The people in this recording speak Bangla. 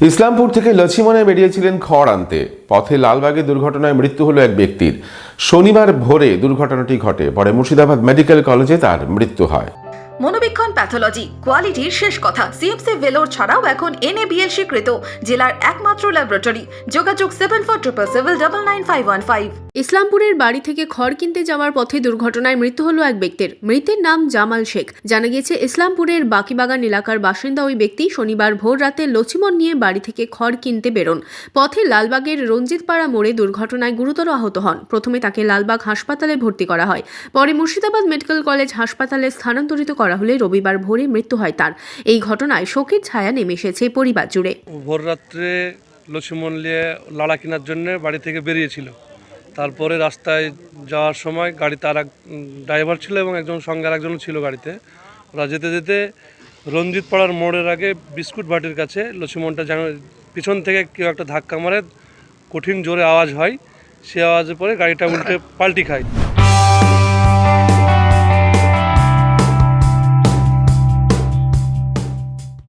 ইসলামপুর থেকে লছিমনে বেরিয়েছিলেন খড় আনতে। পথে লালবাগে দুর্ঘটনায় মৃত্যু হলো এক ব্যক্তির। শনিবার ভোরে দুর্ঘটনাটি ঘটে। পরে মুর্শিদাবাদ মেডিকেল কলেজে তার মৃত্যু হয়। মনোবীক্ষণ প্যাথোলজি কোয়ালিটির শেষ কথা। সিএমসি ভেলোর ছাড়াও এখন এনএবিএল স্বীকৃত জেলার একমাত্র ল্যাবরেটরি যোগাযোগ seven four triple seven double nine five one five ইসলামপুরের বাড়ি থেকে খড় কিনতে যাওয়ার পথে দুর্ঘটনায় মৃত্যু হলো এক ব্যক্তির। মৃতের নাম জামাল শেখ। জানা গিয়েছে, ইসলামপুরের বাকিবাগান এলাকার বাসিন্দা ওই ব্যক্তি শনিবার ভোর রাতে লছিমন নিয়ে বাড়ি থেকে খড় কিনতে বেরোন। পথে লালবাগের রঞ্জিতপাড়া মোড়ে দুর্ঘটনায় গুরুতর আহত হন। প্রথমে তাকে লালবাগ হাসপাতালে ভর্তি করা হয়। পরে মুর্শিদাবাদ মেডিকেল কলেজ হাসপাতালে স্থানান্তরিত করা হলে রবিবার ভোরে মৃত্যু হয় তার। এই ঘটনায় শোকের ছায়া নেমে এসেছে পরিবার জুড়ে। ভোর রাত্রে লক্ষ্মীমন নিয়ে লাড়া কেনার জন্য বাড়ি থেকে বেরিয়েছিল। তারপরে রাস্তায় যাওয়ার সময় গাড়ি তার এক ড্রাইভার ছিল এবং একজন সঙ্গে একজন ছিল গাড়িতে। ওরা যেতে যেতে রঞ্জিত পাড়ার মোড়ের আগে বিস্কুট ভাটির কাছে যেন পিছন থেকে কেউ একটা ধাক্কা মারে, কঠিন জোরে আওয়াজ হয়। সে আওয়াজের পরে গাড়িটা উল্টে পাল্টি খায়।